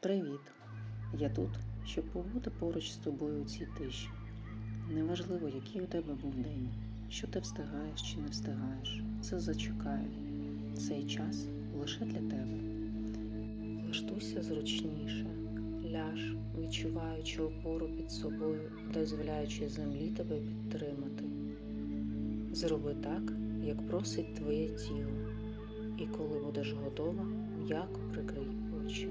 Привіт! Я тут, щоб побути поруч з тобою у цій тиші. Неважливо, який у тебе був день, що ти встигаєш чи не встигаєш. Це зачекає. Цей час лише для тебе. Влаштуйся зручніше, ляж, відчуваючи опору під собою, дозволяючи землі тебе підтримати. Зроби так, як просить твоє тіло, і коли будеш готова, м'яко прикрий очі.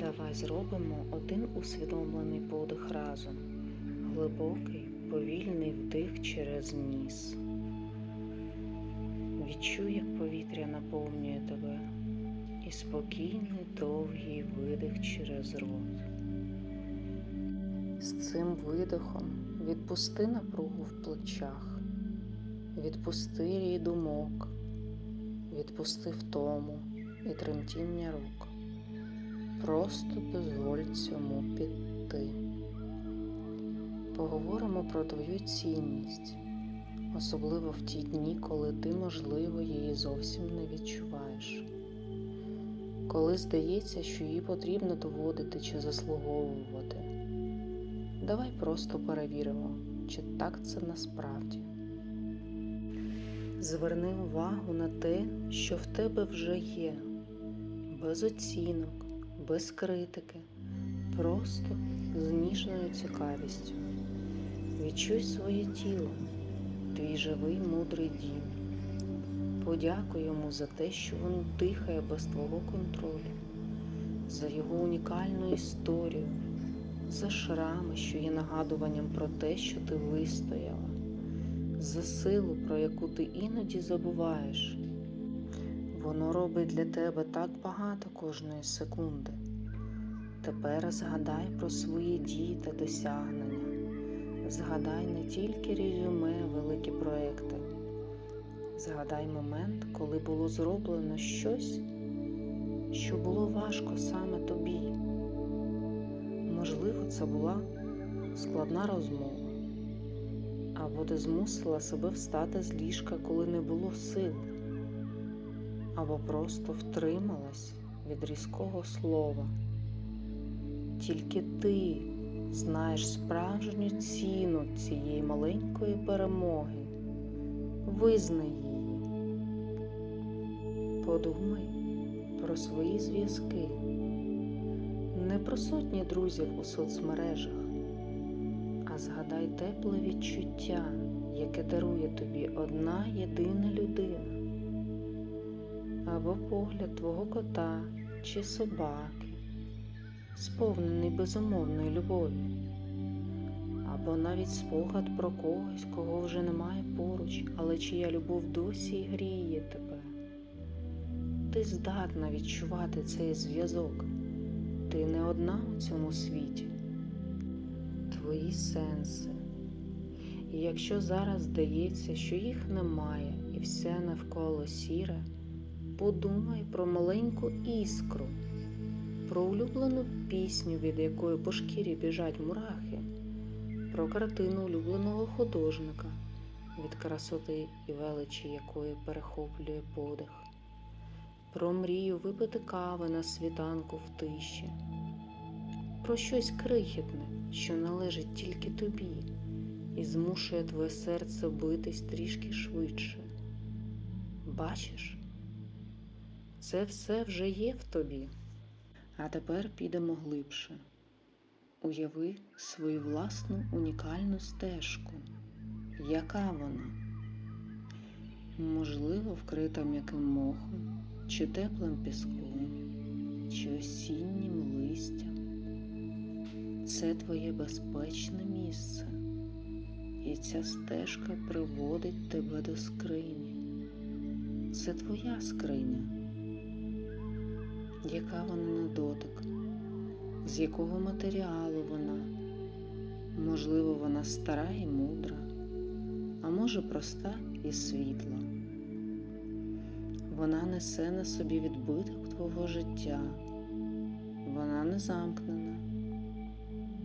Давай зробимо один усвідомлений подих разом. Глибокий, повільний вдих через ніс. Відчуй, як повітря наповнює тебе, і спокійний довгий видих через рот. З цим видихом відпусти напругу в плечах, відпусти рій думок, відпусти втому і тремтіння рук. Просто дозволь цьому піти. Поговоримо про твою цінність, особливо в ті дні, коли ти, можливо, її зовсім не відчуваєш. Коли здається, що її потрібно доводити чи заслуговувати. Давай просто перевіримо, чи так це насправді. Зверни увагу на те, що в тебе вже є, без оцінок без критики, просто з ніжною цікавістю. Відчуй своє тіло, твій живий мудрий дім. Подякуй йому за те, що він дихає без твого контролю, за його унікальну історію, за шрами, що є нагадуванням про те, що ти вистояла, за силу, про яку ти іноді забуваєш. Воно робить для тебе так багато кожної секунди. Тепер згадай про свої дії та досягнення. Згадай не тільки резюме, великі проекти. Згадай момент, коли було зроблено щось, що було важко саме тобі. Можливо, це була складна розмова, або ти змусила себе встати з ліжка, коли не було сил або просто втрималась від різкого слова. Тільки ти знаєш справжню ціну цієї маленької перемоги. Визнай її. Подумай про свої зв'язки, не про сотні друзів у соцмережах, а згадай тепле відчуття, яке дарує тобі одна єдина людина або погляд твого кота чи собаки, сповнений безумовної любові, або навіть спогад про когось, кого вже немає поруч, але чия любов досі гріє тебе. Ти здатна відчувати цей зв'язок. Ти не одна у цьому світі. Твої сенси. І якщо зараз здається, що їх немає і все навколо сіре. Подумай про маленьку іскру, про улюблену пісню, від якої по шкірі біжать мурахи, про картину улюбленого художника, від красоти і величі якої перехоплює подих, про мрію випити кави на світанку в тиші, про щось крихітне, що належить тільки тобі, і змушує твоє серце битись трішки швидше. Бачиш? Це все вже є в тобі. А тепер підемо глибше. Уяви свою власну унікальну стежку. Яка вона? Можливо, вкрита м'яким мохом, чи теплим піском, чи осіннім листям. Це твоє безпечне місце, і ця стежка приводить тебе до скрині. Це твоя скриня яка вона на дотик, з якого матеріалу вона. Можливо, вона стара і мудра, а може проста і світла. Vона несе на собі відбиток твого життя. Вона не замкнена,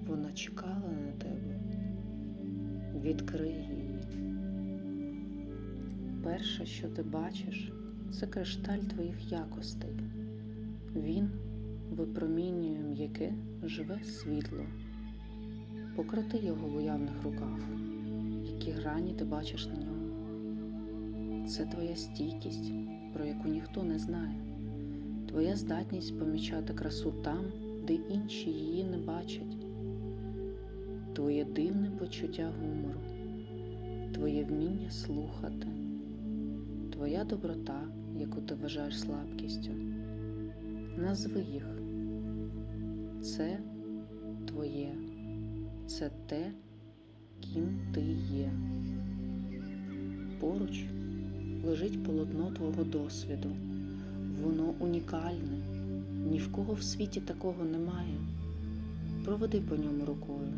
вона чекала на тебе. Відкрий її. Перше, що ти бачиш, це кришталь твоїх якостей Він випромінює м'яке живе світло. Пократи його в уявних руках, які грані ти бачиш на ньому. Це твоя стійкість, про яку ніхто не знає, твоя здатність помічати красу там, де інші її не бачать, твоє дивне почуття гумору, твоє вміння слухати, твоя доброта, яку ти вважаєш слабкістю. Назви їх. Це твоє, це те, ким ти є. Поруч лежить полотно твого досвіду. Воно унікальне, ні в кого в світі такого немає. Проведи по ньому рукою,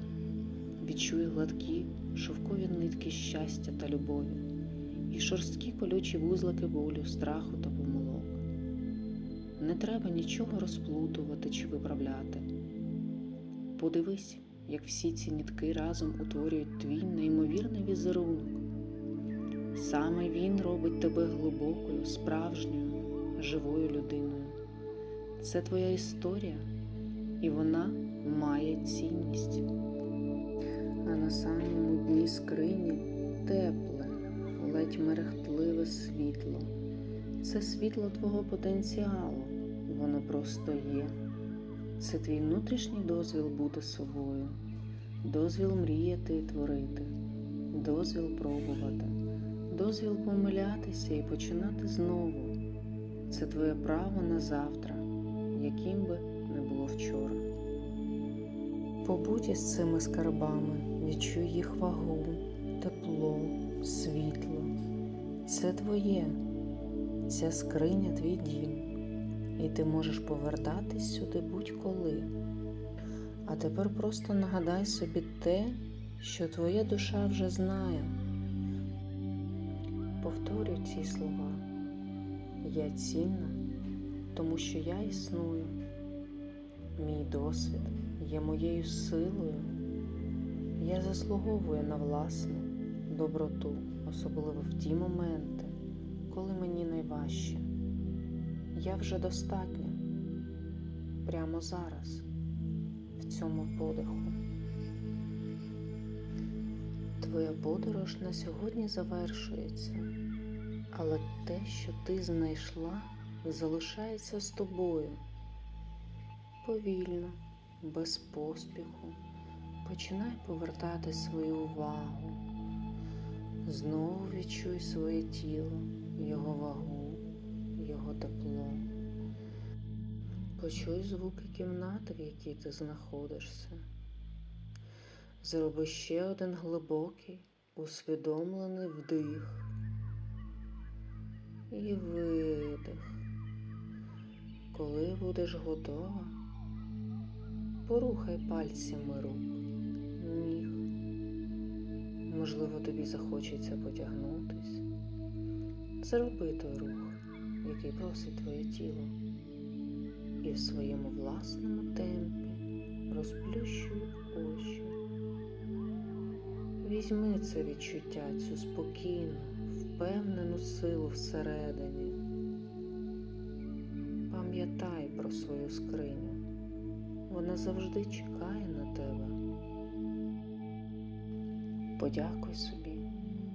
відчуй гладкі, шовкові нитки щастя та любові і шорсткі колючі вузлики болю, страху та треба нічого розплутувати чи виправляти. Подивись, як всі ці нитки разом утворюють твій неймовірний візерунок. Саме він робить тебе глибокою, справжньою, живою людиною. Це твоя історія, і вона має цінність. А на самому дні скрині тепле, ледь мерехтливе світло. Це світло твого потенціалу, воно просто є. Це твій внутрішній дозвіл бути собою, дозвіл мріяти і творити, дозвіл пробувати, дозвіл помилятися і починати знову. Це твоє право на завтра, яким би не було вчора. Побудь із цими скарбами, відчуй їх вагу, тепло, світло. Це твоє, ця скриня твій дім, і ти можеш повертатись сюди будь-коли. А тепер просто нагадай собі те, що твоя душа вже знає. Повторюй ці слова. Я цінна, тому що я існую. Мій досвід є моєю силою. Я заслуговую на власну доброту, особливо в ті моменти, коли мені найважче. Я вже достатня прямо зараз, в цьому подиху. Твоя подорож на сьогодні завершується, але те, що ти знайшла, залишається з тобою. Повільно, без поспіху, починай повертати свою увагу. Знову відчуй своє тіло, його вагу, його тепло. Почуй звуки кімнати, в якій ти знаходишся. Зроби ще один глибокий, усвідомлений вдих і видих. Коли будеш готова, порухай пальцями рук, ніг. Можливо, тобі захочеться потягнутись. Зроби той рух, який просить твоє тіло, і в своєму власному темпі розплющуй очі. Візьми це відчуття, цю спокійну, впевнену силу всередині. Пам'ятай про свою скриню. Вона завжди чекає на тебе. Подякуй собі,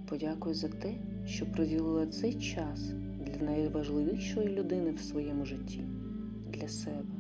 подякуй за те, що приділила цей час для найважливішої людини в своєму житті, для себе.